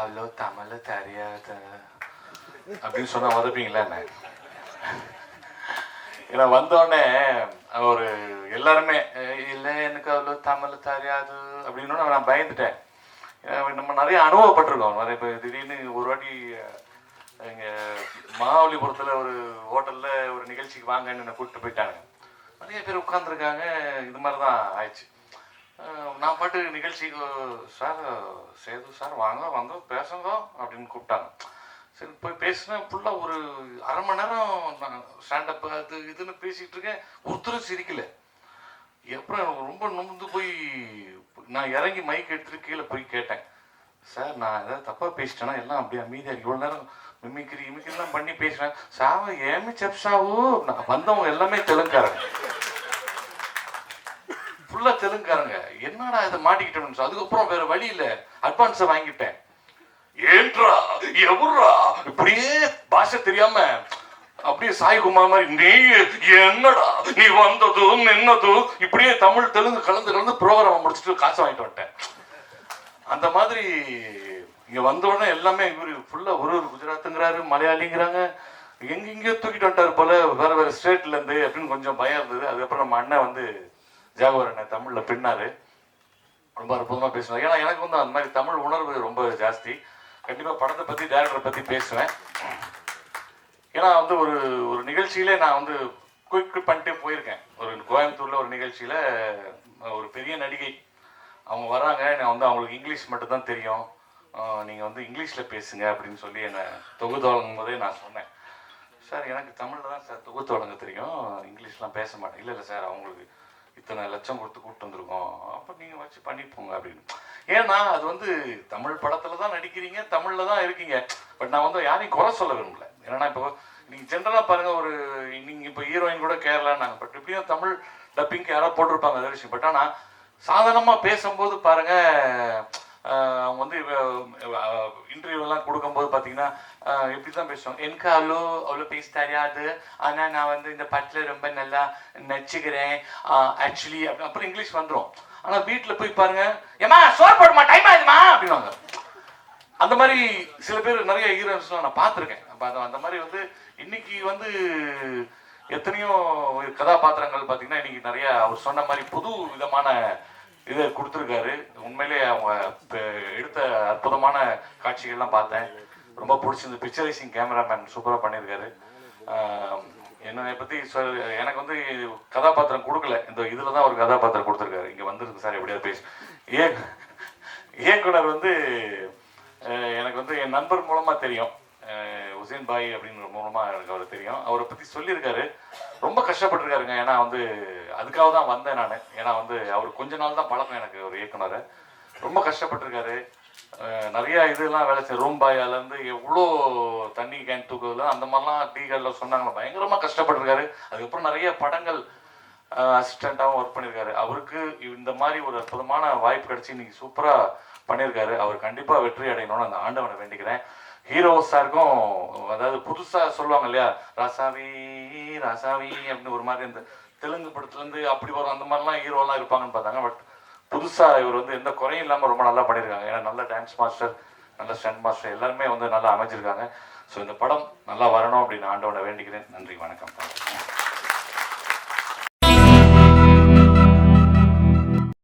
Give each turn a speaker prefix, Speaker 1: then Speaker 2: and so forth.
Speaker 1: அவ்வளோ தமிழ் தெரியாத அப்படின்னு சொன்னா உதப்பீங்களா என்ன ஏன்னா வந்தோடனே ஒரு எல்லாருமே இல்லை எனக்கு அவ்வளோ தமிழ் தெரியாது அப்படின்னு நான் பயந்துட்டேன் நம்ம நிறைய அனுபவப்பட்டிருக்கோம் நிறைய இப்போ திடீர்னு ஒரு வாட்டி இங்கே மகாபலிபுரத்தில் ஒரு ஹோட்டலில் ஒரு நிகழ்ச்சிக்கு வாங்கன்னு என்னை கூப்பிட்டு போயிட்டாங்க நிறைய பேர் உட்காந்துருக்காங்க இது மாதிரி தான் ஆயிடுச்சு நான் பாட்டு நிகழ்ச்சிக்கு சார் சேது சார் வாங்க வந்து பேசுங்க அப்படின்னு கூப்பிட்டாங்க. சரி போய் பேசினேன் ஃபுல்லாக ஒரு அரை மணி நேரம் நான் ஸ்டாண்டப் அது இதுன்னு பேசிகிட்டு இருக்கேன். ஒருத்தரும் சிரிக்கல. அப்புறம் எனக்கு ரொம்ப நொந்து போய் நான் இறங்கி மைக் எடுத்துட்டு கீழே போய் கேட்டேன். சார் நான் ஏதாவது தப்பாக பேசிட்டேன்னா எல்லாம் அப்படியே? அமைதியாக இவ்வளோ நேரம் மிமிக்ரி தான் பண்ணி பேசுகிறேன் சாவ ஏமி செப்ஸாவோ நான் வந்தவங்க எல்லாமே தெலுங்காரன் ஃபுல்லாக தெலுங்குக்காரங்க. என்னடா இதை மாட்டிக்கிட்டோம்னு அதுக்கப்புறம் வேற வழி இல்லை. அட்வான்ஸை வாங்கிட்டேன். ஏன்றா? எவர்ரா இப்படியே பாஷை தெரியாம அப்படியே சாய்குமார் மாதிரி நீ என்னடா? நீ வந்ததும் நின்னதும் இப்படியே தமிழ் தெலுங்கு கலந்து கலந்து ப்ரோக்ராம் முடிச்சுட்டு காசு வாங்கிட்டு வந்துட்டேன். அந்த மாதிரி இங்க வந்த உடனே எல்லாமே இவரு ஃபுல்லா ஒரு ஒரு குஜராத்துங்கிறாரு மலையாளிங்கிறாங்க. எங்கெங்கயோ தூக்கிட்டு வந்துட்டாரு போல வேற வேற ஸ்டேட்ல இருந்து அப்படின்னு கொஞ்சம் பயம் இருந்தது. அதுக்கப்புறம் நம்ம அண்ணன் வந்து ஜாகவர் தமிழில் பின்னாரு. ரொம்ப அற்புதமாக பேசுவாங்க ஏன்னா எனக்கு வந்து அந்த மாதிரி தமிழ் உணர்வு ரொம்ப ஜாஸ்தி. கண்டிப்பாக படத்தை பற்றி டேரக்டரை பற்றி பேசுவேன். ஏன்னா வந்து ஒரு ஒரு நிகழ்ச்சியிலே நான் வந்து குயிக் பண்ணிட்டே போயிருக்கேன். ஒரு கோயம்புத்தூரில் ஒரு நிகழ்ச்சியில் ஒரு பெரிய நடிகை. அவங்க வராங்க. நான் வந்து அவங்களுக்கு இங்கிலீஷ் மட்டும் தான் தெரியும் நீங்கள் வந்து இங்கிலீஷில் பேசுங்க அப்படின்னு சொல்லி என்னை தொகுத்து வழங்கும் போதே நான் சொன்னேன். சார் எனக்கு தமிழில் தான் சார் தொகுத்து வழங்க தெரியும். இங்கிலீஷ்லாம் பேச மாட்டேன். இல்லை இல்லை சார் அவங்களுக்கு இத்தனை லட்சம் கொடுத்து கூப்பிட்டு வந்திருக்கோம். அப்போ நீங்கள் வச்சு பண்ணிப்போங்க அப்படின்னு. ஏன்னா அது வந்து தமிழ் படத்தில் தான் நடிக்கிறீங்க தமிழில் தான் இருக்கீங்க. பட் நான் வந்து யாரையும் குறை சொல்ல விரும்பல. ஏன்னா இப்போ நீங்கள் ஜென்ரலாக பாருங்கள் ஒரு நீங்கள் இப்போ ஹீரோயின் கூட கேரளான்னாங்க பட் இப்படியும் தமிழ் டப்பிங்க்கு யாராவது போட்டிருப்பாங்க அதே விஷயம். பட் ஆனால் சாதாரணமாக பேசும்போது பாருங்க அவங்க வந்து இன்டர்வியூலாம் கொடுக்கும்போது பார்த்தீங்கன்னா ஆஹ் எப்படி தான் பேசுவாங்க? எனக்கு அவ்வளோ அவ்வளோ பேச தெரியாது. ஆனால் நான் வந்து இந்த படத்தில் ரொம்ப நல்லா நச்சுக்கிறேன் ஆக்சுவலி அப்படி அப்புறம் இங்கிலீஷ் வந்துடும் ஆனால் வீட்டில் போய் பாருங்க ஏமா சோர் போடுமா? டைம் ஆகுதுமா? அப்படின்வாங்க அந்த மாதிரி சில பேர் நிறைய ஹீரோஸ்லாம் நான் பார்த்துருக்கேன். அப்போ அந்த மாதிரி வந்து இன்னைக்கு வந்து எத்தனையோ கதாபாத்திரங்கள் பார்த்தீங்கன்னா இன்னைக்கு நிறைய அவர் சொன்ன மாதிரி புது விதமான இதை கொடுத்துருக்காரு. உண்மையிலே அவங்க எடுத்த அற்புதமான காட்சிகள்லாம் பார்த்தேன். ரொம்ப பிடிச்சிருந்து பிக்சரைசிங் கேமராமேன் சூப்பராக பண்ணியிருக்காரு. என்னை பற்றி சொல் எனக்கு வந்து கதாபாத்திரம் கொடுக்கல. இந்த இதில் தான் ஒரு கதாபாத்திரம் கொடுத்துருக்காரு. இங்கே வந்திருக்கு சார் எப்படியாவது பேசு. இயக்குனர் வந்து எனக்கு வந்து என் நண்பர் மூலமாக தெரியும். உசேன் பாய் அப்படிங்கிற மூலமா எனக்கு அவர் தெரியும். அவரை பத்தி சொல்லியிருக்காரு. ரொம்ப கஷ்டப்பட்டிருக்காருங்க. ஏன்னா வந்து அதுக்காக தான் வந்தேன் நான். ஏன்னா வந்து அவர் கொஞ்ச நாள் தான் பழக்கம் எனக்கு ஒரு இயக்குனர். ரொம்ப கஷ்டப்பட்டிருக்காரு. நிறைய இதெல்லாம் வேலை செய்ய ரூம் பாயாலேருந்து எவ்வளோ தண்ணி கேன் தூக்குறதுல அந்த மாதிரிலாம் டீ கடையில் சொன்னாங்க பயங்கரமாக கஷ்டப்பட்டிருக்காரு. அதுக்கப்புறம் நிறைய படங்கள் அசிஸ்டண்ட்டாகவும் ஒர்க் பண்ணியிருக்காரு. அவருக்கு இந்த மாதிரி ஒரு அற்புதமான வாய்ப்பு கிடைச்சி இன்னைக்கு சூப்பராக பண்ணியிருக்காரு. அவர் கண்டிப்பாக வெற்றி அடையணும்னு அந்த ஆண்டவனை வேண்டிக்கிறேன். ஹீரோ சாருக்கும் அதாவது புதுசாக சொல்லுவாங்க இல்லையா? ராசாவி ராசாவி அப்படின்னு ஒரு மாதிரி இந்த தெலுங்கு படத்துலேருந்து அப்படி வரும் அந்த மாதிரிலாம் ஹீரோலாம் இருப்பாங்கன்னு பார்த்தாங்க. பட் புதுசாக இவர் வந்து எந்த குறையும் இல்லாமல் ரொம்ப நல்லா பண்ணியிருக்காங்க. ஏன்னா நல்ல டான்ஸ் மாஸ்டர் நல்ல ஸ்டண்ட் மாஸ்டர் எல்லாருமே வந்து நல்லா அமைஞ்சிருக்காங்க. ஸோ இந்த படம் நல்லா வரணும் அப்படின்னு ஆண்டவனை வேண்டிக்கிறேன். நன்றி வணக்கம்.